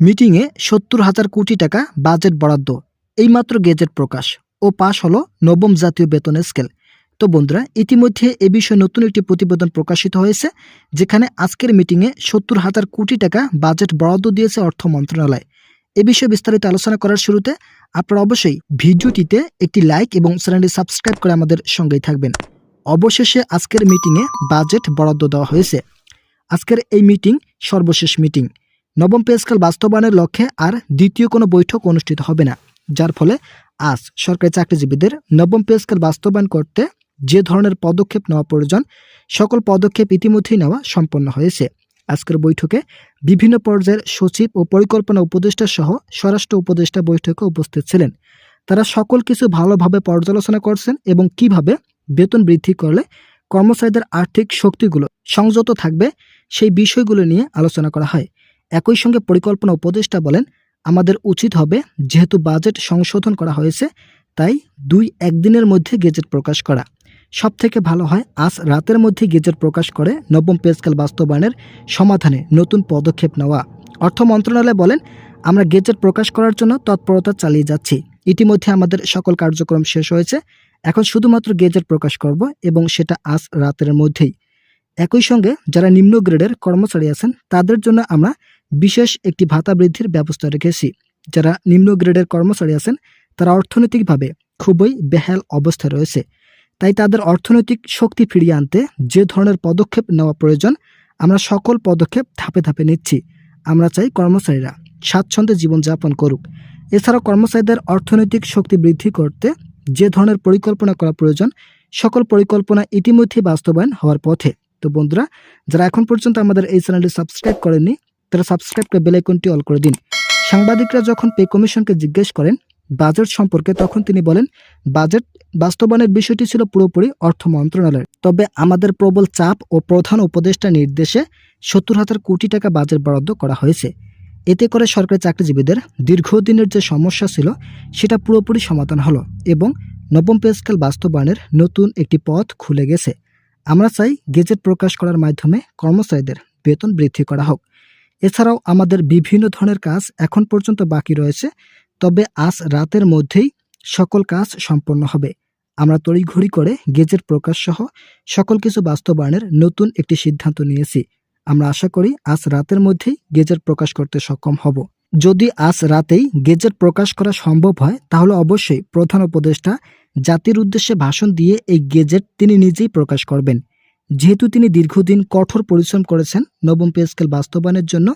মিটিংয়ে সত্তর হাজার কোটি টাকা বাজেট বরাদ্দ। এইমাত্র গেজেট প্রকাশ ও পাশ হলো নবম জাতীয় বেতন স্কেল। তো বন্ধুরা, ইতিমধ্যে এ বিষয়ে নতুন একটি প্রতিবেদন প্রকাশিত হয়েছে, যেখানে আজকের মিটিংয়ে সত্তর হাজার কোটি টাকা বাজেট বরাদ্দ দিয়েছে অর্থ মন্ত্রণালয়। এ বিষয়ে বিস্তারিত আলোচনা করার শুরুতে আপনারা অবশ্যই ভিডিওটিতে একটি লাইক এবং চ্যানেলটি সাবস্ক্রাইব করে আমাদের সঙ্গেই থাকবেন। অবশেষে আজকের মিটিংয়ে বাজেট বরাদ্দ দেওয়া হয়েছে। আজকের এই মিটিং সর্বশেষ মিটিং। নবম পে স্কেল বাস্তবায়নের লক্ষ্যে আর দ্বিতীয় কোনো বৈঠক অনুষ্ঠিত হবে না, যার ফলে আজ সরকারি চাকরিজীবীদের নবম পে স্কেল বাস্তবায়ন করতে যে ধরনের পদক্ষেপ নেওয়া প্রয়োজন, সকল পদক্ষেপ ইতিমধ্যেই নেওয়া সম্পন্ন হয়েছে। আজকের বৈঠকে বিভিন্ন পর্যায়ের সচিব ও পরিকল্পনা উপদেষ্টা সহ স্বরাষ্ট্র উপদেষ্টা বৈঠকে উপস্থিত ছিলেন। তারা সকল কিছু ভালোভাবে পর্যালোচনা করছেন এবং কীভাবে বেতন বৃদ্ধি করলে কর্মচারীদের আর্থিক শক্তিগুলো সংযত থাকবে সেই বিষয়গুলো নিয়ে আলোচনা করা হয়। একই সঙ্গে পরিকল্পনা উপদেষ্টা বলেন, আমাদের উচিত হবে যেহেতু বাজেট সংশোধন করা হয়েছে, তাই দুই একদিনের মধ্যে গেজেট প্রকাশ করা। সব থেকে ভালো হয়, আজ রাতের মধ্যে গেজেট প্রকাশ করে নবম পে স্কেল বাস্তবায়নের সমাধানে নতুন পদক্ষেপ নেওয়া। অর্থ মন্ত্রণালয় বলেন, আমরা গেজেট প্রকাশ করার জন্য তৎপরতা চালিয়ে যাচ্ছি। ইতিমধ্যে আমাদের সকল কার্যক্রম শেষ হয়েছে, এখন শুধুমাত্র গেজেট প্রকাশ করব এবং সেটা আজ রাতের মধ্যেই। একই সঙ্গে যারা নিম্ন গ্রেডের কর্মচারী আছেন, তাদের জন্য আমরা বিশেষ একটি ভাতা বৃদ্ধির ব্যবস্থা রেখেছি। যারা নিম্ন গ্রেডের কর্মচারী আছেন, তারা অর্থনৈতিকভাবে খুবই বেহাল অবস্থায় রয়েছে। তাই তাদের অর্থনৈতিক শক্তি ফিরিয়ে আনতে যে ধরনের পদক্ষেপ নেওয়া প্রয়োজন, আমরা সকল পদক্ষেপ ধাপে ধাপে নিচ্ছি। আমরা চাই কর্মচারীরা স্বাচ্ছন্দ্যে জীবনযাপন করুক। এছাড়াও কর্মচারীদের অর্থনৈতিক শক্তি বৃদ্ধি করতে যে ধরনের পরিকল্পনা করা প্রয়োজন, সকল পরিকল্পনা ইতিমধ্যে বাস্তবায়ন হওয়ার পথে। তো বন্ধুরা, যারা এখন পর্যন্ত আমাদের এই চ্যানেলটি সাবস্ক্রাইব করেননি তারা সাবস্ক্রাইব করে বেলাইকনটি অল করে দিন। সাংবাদিকরা যখন পে কমিশনকে জিজ্ঞেস করেন বাজেট সম্পর্কে তখন তিনি বলেন বাজেট বাস্তবায়নের বিষয়টি ছিল পুরোপুরি অর্থ মন্ত্রণালয়ের। তবে আমাদের প্রবল চাপ ও প্রধান উপদেষ্টা নির্দেশে সত্তর হাজার কোটি টাকা বাজেট বরাদ্দ করা হয়েছে। এতে করে সরকারি চাকরিজীবীদের দীর্ঘদিনের যে সমস্যা ছিল, সেটা পুরোপুরি সমাধান হলো এবং নবম পে স্কেল বাস্তবায়নের নতুন একটি পথ খুলে গেছে। আমরা চাই গেজেট প্রকাশ করার মাধ্যমে কর্মচারীদের বেতন বৃদ্ধি করা হোক। এছাড়াও আমাদের বিভিন্ন ধরনের কাজ এখন পর্যন্ত বাকি রয়েছে, তবে আজ রাতের মধ্যেই সকল কাজ সম্পন্ন হবে। আমরা তড়িঘড়ি করে গেজেট প্রকাশ সহ সকল কিছু বাস্তবায়নের নতুন একটি সিদ্ধান্ত নিয়েছি। আমরা আশা করি আজ রাতের মধ্যেই গেজেট প্রকাশ করতে সক্ষম হব। যদি আজ রাতেই গেজেট প্রকাশ করা সম্ভব হয়, তাহলে অবশ্যই প্রধান উপদেষ্টা জাতির উদ্দেশ্যে ভাষণ দিয়ে এই গেজেট তিনি নিজেই প্রকাশ করবেন। যেহেতু তিনি দীর্ঘদিন কঠোর পরিশ্রম করেছেন নবম পে স্কেল বাস্তবায়নের জন্য,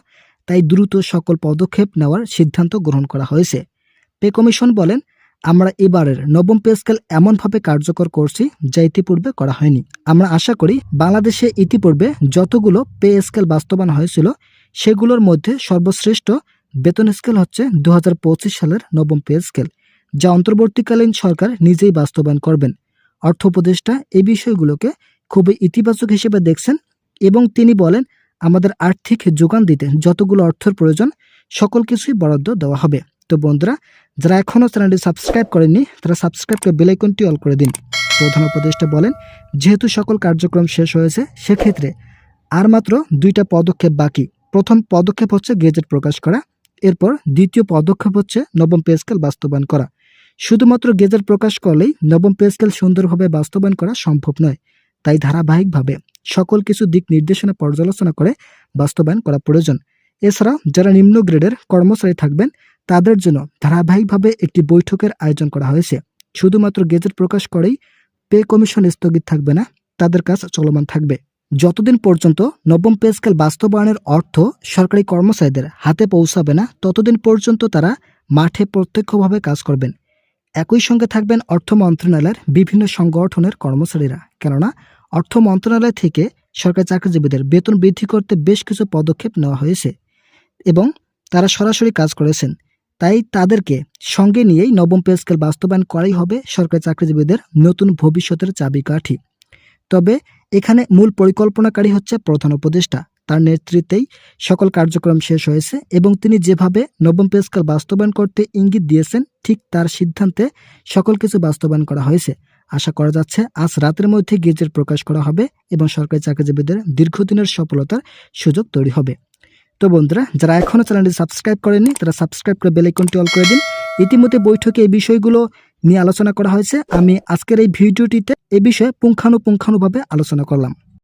তাই দ্রুত সকল পদক্ষেপ নেওয়ার সিদ্ধান্ত গ্রহণ করা হয়েছে। পে কমিশন বলেন, আমরা এবারের নবম পে স্কেল এমনভাবে কার্যকর করছি যা ইতিপূর্বে করা হয়নি। আমরা আশা করি বাংলাদেশে ইতিপূর্বে যতগুলো পে স্কেল বাস্তবায়ন হয়েছিল, সেগুলোর মধ্যে সর্বশ্রেষ্ঠ বেতন স্কেল হচ্ছে দু হাজার পঁচিশ সালের নবম পে স্কেল, যা অন্তর্বর্তীকালীন সরকার নিজেই বাস্তবায়ন করবেন। অর্থ উপদেষ্টা এই বিষয়গুলোকে খুবই ইতিবাচক হিসেবে দেখছেন এবং তিনি বলেন, আমাদের আর্থিক যোগান দিতে যতগুলো অর্থের প্রয়োজন, সকল কিছুই বরাদ্দ দেওয়া হবে। তো বন্ধুরা, যারা এখনও চ্যানেলটি সাবস্ক্রাইব করেননি, তারা সাবস্ক্রাইব করে বেলাইকনটি অল করে দিন। প্রধান উপদেষ্টা বলেন, যেহেতু সকল কার্যক্রম শেষ হয়েছে, সেক্ষেত্রে আর মাত্র দুইটা পদক্ষেপ বাকি। প্রথম পদক্ষেপ হচ্ছে গেজেট প্রকাশ করা, এরপর দ্বিতীয় পদক্ষেপ হচ্ছে নবম পে স্কেল বাস্তবায়ন করা। শুধুমাত্র গেজেট প্রকাশ করলেই নবম পে স্কেল সুন্দরভাবে বাস্তবায়ন করা সম্ভব নয়। তাই ধারাবাহিকভাবে সকল কিছু দিক নির্দেশনা পর্যালোচনা করে বাস্তবায়ন করা প্রয়োজন। এছাড়া যারা নিম্ন গ্রেডের কর্মচারী থাকবেন, তাদের জন্য ধারাবাহিকভাবে একটি বৈঠকের আয়োজন করা হয়েছে। শুধুমাত্র গেজেট প্রকাশ করেই পে কমিশন স্থগিত থাকবে না, তাদের কাজ চলমান থাকবে। যতদিন পর্যন্ত নবম পে স্কেল বাস্তবায়নের অর্থ সরকারি কর্মচারীদের হাতে পৌঁছাবে না, ততদিন পর্যন্ত তারা মাঠে প্রত্যক্ষভাবে কাজ করবেন। একই সঙ্গে থাকবেন অর্থ মন্ত্রণালয়ের বিভিন্ন সংগঠনের কর্মচারীরা। কেননা, অর্থ মন্ত্রণালয় থেকে সরকারি চাকরিজীবীদের বেতন বৃদ্ধি করতে বেশ কিছু পদক্ষেপ নেওয়া হয়েছে এবং তারা সরাসরি কাজ করেছেন। তাই তাদেরকে সঙ্গে নিয়েই নবম পে স্কেল বাস্তবায়ন করাই হবে সরকারি চাকরিজীবীদের নতুন ভবিষ্যতের চাবিকাঠি। তবে এখানে মূল পরিকল্পনাকারী হচ্ছে প্রধান উপদেষ্টা। তার নেতৃত্বেই সকল কার্যক্রম শেষ হয়েছে এবং তিনি যেভাবে নবম পে স্কেল বাস্তবায়ন করতে ইঙ্গিত দিয়েছেন, ঠিক তার সিদ্ধান্তে সকল কিছু বাস্তবায়ন করা হয়েছে। আশা করা যাচ্ছে, আজ রাতের মধ্যে গেজেট প্রকাশ করা হবে এবং সরকারি চাকরিজীবীদের দীর্ঘদিনের সফলতার সুযোগ তৈরি হবে। তো বন্ধুরা, যারা এখনও চ্যানেলটি সাবস্ক্রাইব করেনি তারা সাবস্ক্রাইব করে বেল আইকনটি অল করে দিন। ইতিমধ্যে বৈঠকে এই বিষয়গুলো নিয়ে আলোচনা করা হয়েছে। আমি আজকের এই ভিডিওটিতে এ বিষয়ে পুঙ্খানুপুঙ্খানুভাবে আলোচনা করলাম।